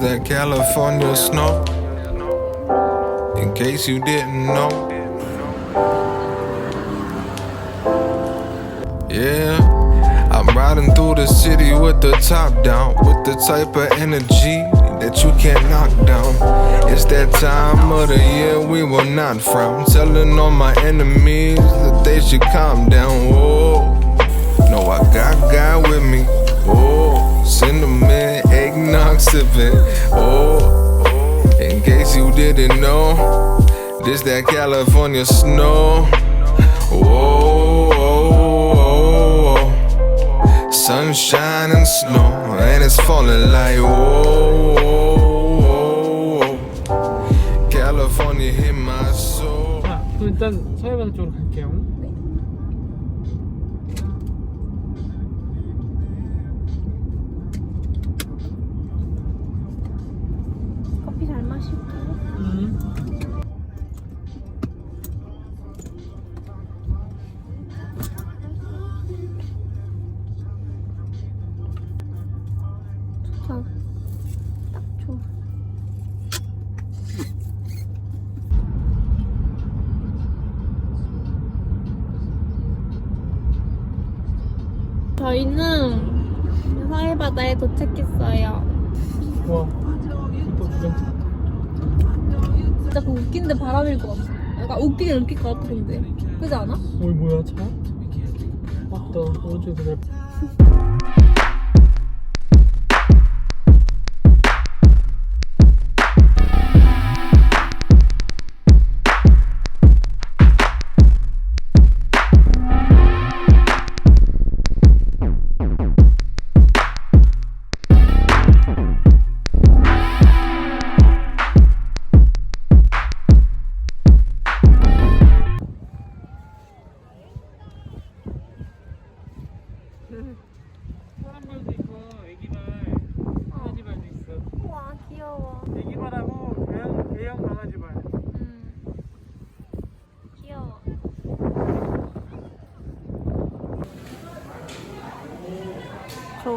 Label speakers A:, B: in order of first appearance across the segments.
A: that California snow. In case you didn't know. Yeah, I'm riding through the city with the top down, with the type of energy that you can't knock down. It's that time of the year we will not frown, telling all my enemies that they should calm down. Whoa, no, I got God with me. Oh, cinnamon eggnog sipping. Oh, in case you didn't know, this that California snow. Whoa, whoa, whoa. sunshine and snow, and it's falling like whoa, whoa, whoa. California hit my soul.
B: 자, 그럼 일단 서해바다 쪽으로 갈게요.
C: 저희는 서해바다에 도착했어요.
B: 와, 이뻐 구경.
C: 진짜 그 웃긴데 바람일 것 같아. 약간 웃기긴 웃길 것 같은데. 그지 않아?
B: 어이 뭐야 차? 맞다 오른쪽에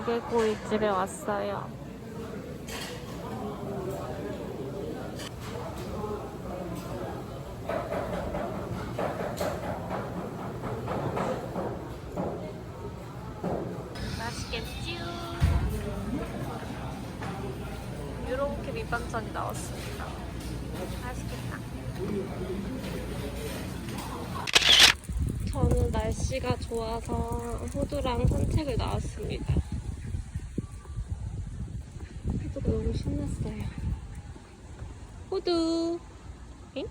C: 조개구이집에 왔어요. 맛있겠지? 이렇게 밑반찬이 나왔습니다. 맛있겠다. 저는 날씨가 좋아서 호두랑 산책을 나왔습니다. 호두가 신났어요. 호두! 응?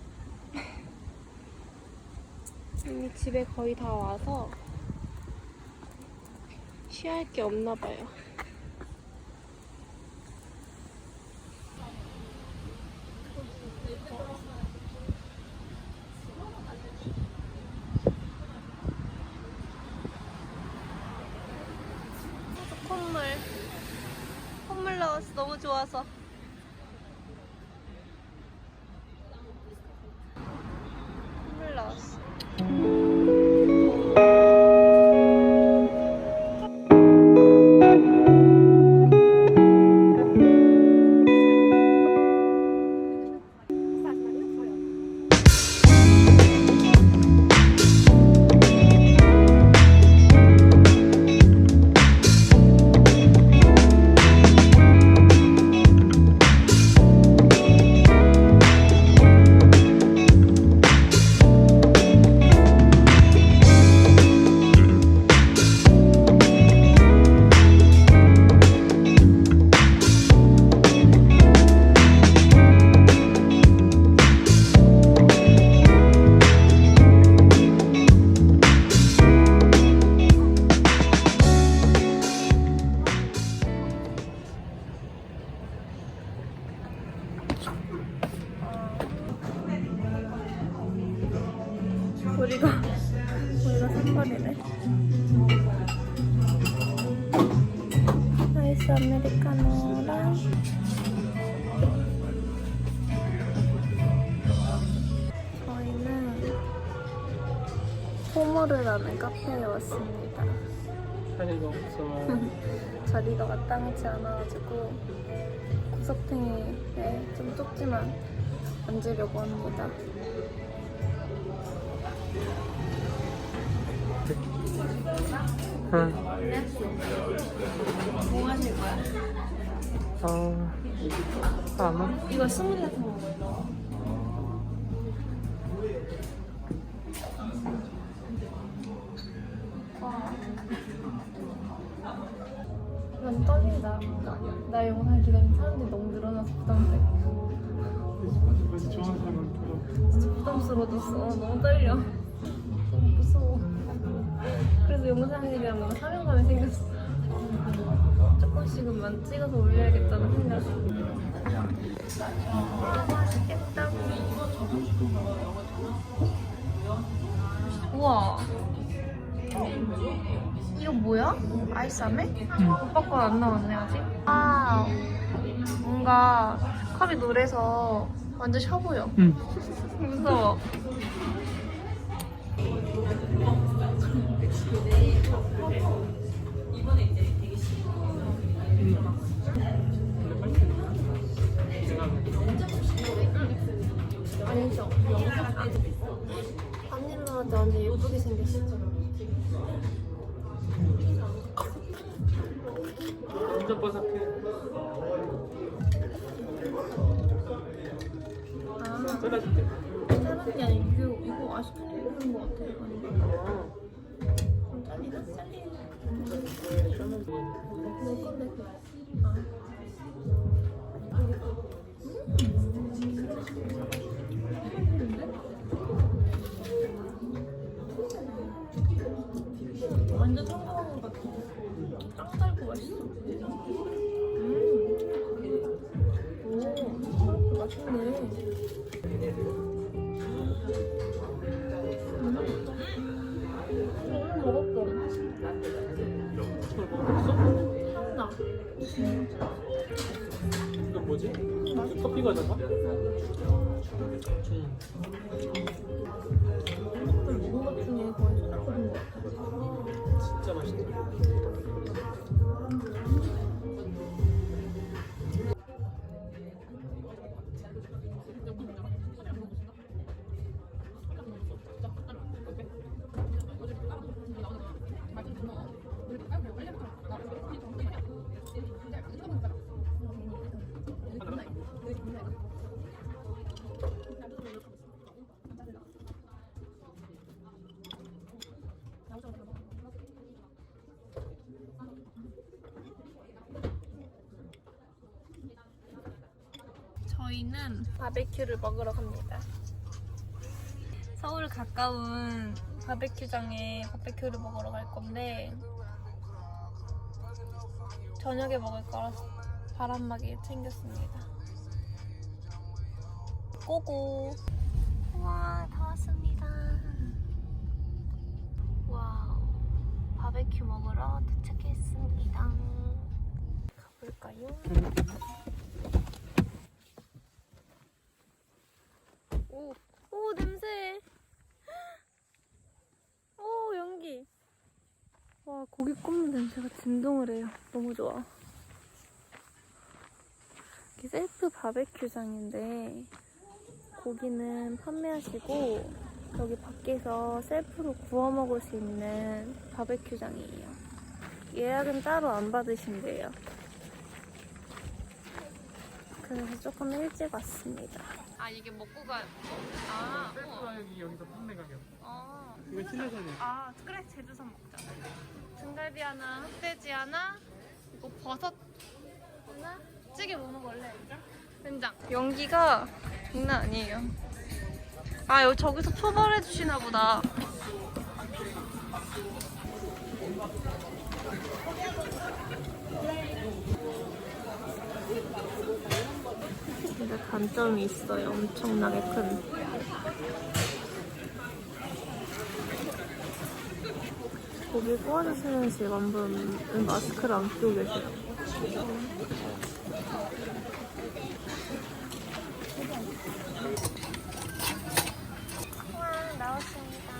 C: 이미 집에 거의 다 와서 취할 게 없나 봐요. 콧물 콧물 나왔어 너무 좋아서 우리가 우리가 선발이네 아이스 아메리카노랑 저희는 포모르라는 카페에 왔습니다
B: 자리가 없어.
C: 자리가 마땅치 않아가지고 구석탱이에 좀 좁지만 앉으려고 합니다.
B: 응.
C: 뭐 하실 거야?
B: 어. 아마.
C: 이거 스무디 같은 거? 난 떨린다. 나 영상 기다리는 사람들이 너무 늘어나서
B: 별로.
C: 진짜 부담스러워졌어. 너무 떨려. 무서워. 그래서 영상이랑 사명감이 생겼어. 조금씩만 찍어서 올려야겠다는 생각. 맛있겠다. 우와. 이거 뭐야? 아이스아메? 오빠 거 안 나왔네 아직. 아 뭔가 컵이 노래서 완전 셔 보여.
B: 응.
C: 무서워.
B: 진짜 바삭해.
C: 아,
B: 잘라줄게.
C: 다른 게 아니고 이거, 이거 아이스크림 먹는 것 같아. 아닌가? 좀 잘리나? 잘리나? 내 건데. 아. 음. 맛있어. 음. 오, 맛있네. 오늘 먹었어.
B: 잘 먹었어?
C: 향나.
B: 이거 뭐지? 이거 커피 과자가? 응.
C: 술 먹은 것 중에 거의 최고 먹은 것 같아.
B: 진짜 맛있다.
C: 저희는 바베큐를 먹으러 갑니다. 서울 가까운 바베큐장에 바베큐를 먹으러 갈 건데 저녁에 먹을 거라서 바람막이 챙겼습니다. 고고. 와, 다 왔습니다. 와우. 바베큐 먹으러 도착했습니다. 가볼까요? 오, 오 냄새. 오 연기. 와 고기 굽는 냄새가 진동을 해요. 너무 좋아. 이게 셀프 바베큐장인데 고기는 판매하시고 여기 밖에서 셀프로 구워 먹을 수 있는 바베큐장이에요. 예약은 따로 안 받으신대요. 그래서 조금 일찍 왔습니다. 아 이게 먹고 가. 아.
B: 셀프라인이 여기서 판매 가격.
C: 어.
B: 이거 실내산이야.
C: 아 그래 제주산 먹자. 등갈비 하나, 흑돼지 하나, 이거 버섯 하나, 찌개 뭐 먹을래? 된장. 연기가 장난 아니에요. 아 여기 저기서 초벌해 주시나 보다. 근데 단점이 있어요. 엄청나게 큰. 고기 구워주시는 직원분은 마스크를 안 끼고 계세요. 와, 나왔습니다.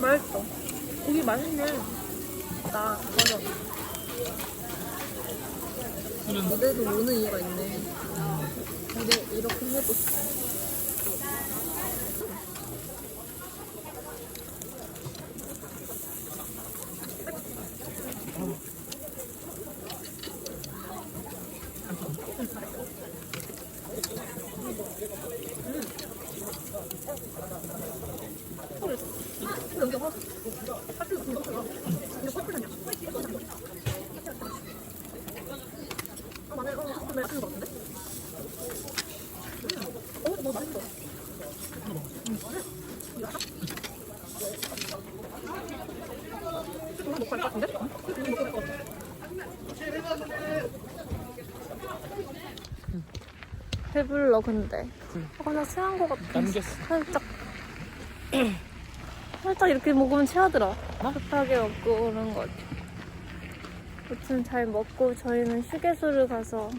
C: 맛있어. 고기 맛있네. 나 맞아. 무대도 오는 이유가 있네. 무대 이렇게 해도. 배불러 근데. 아, 나 체한 것 같아.
B: 남겼어.
C: 살짝. 살짝 이렇게 먹으면 체하더라. 급하게 먹고 그런 거 같아. 아무튼 잘 먹고 저희는 휴게소를 가서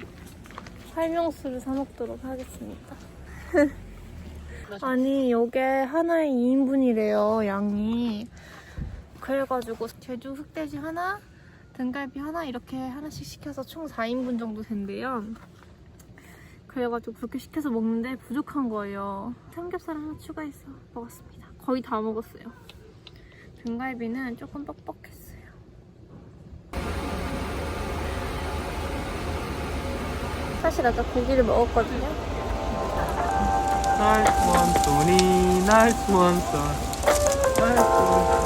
C: 활명수를 사 먹도록 하겠습니다. 아니, 요게 하나에 2인분이래요, 양이. 그래가지고 제주 흑돼지 하나, 등갈비 하나 이렇게 하나씩 시켜서 총 4인분 정도 된대요. 그래가지고 그렇게 시켜서 먹는데 부족한 거예요. 삼겹살 하나 추가해서 먹었습니다. 거의 다 먹었어요. 등갈비는 조금 뻑뻑했어요. 사실 아까 고기를 먹었거든요.
B: One, son. Nice one. We will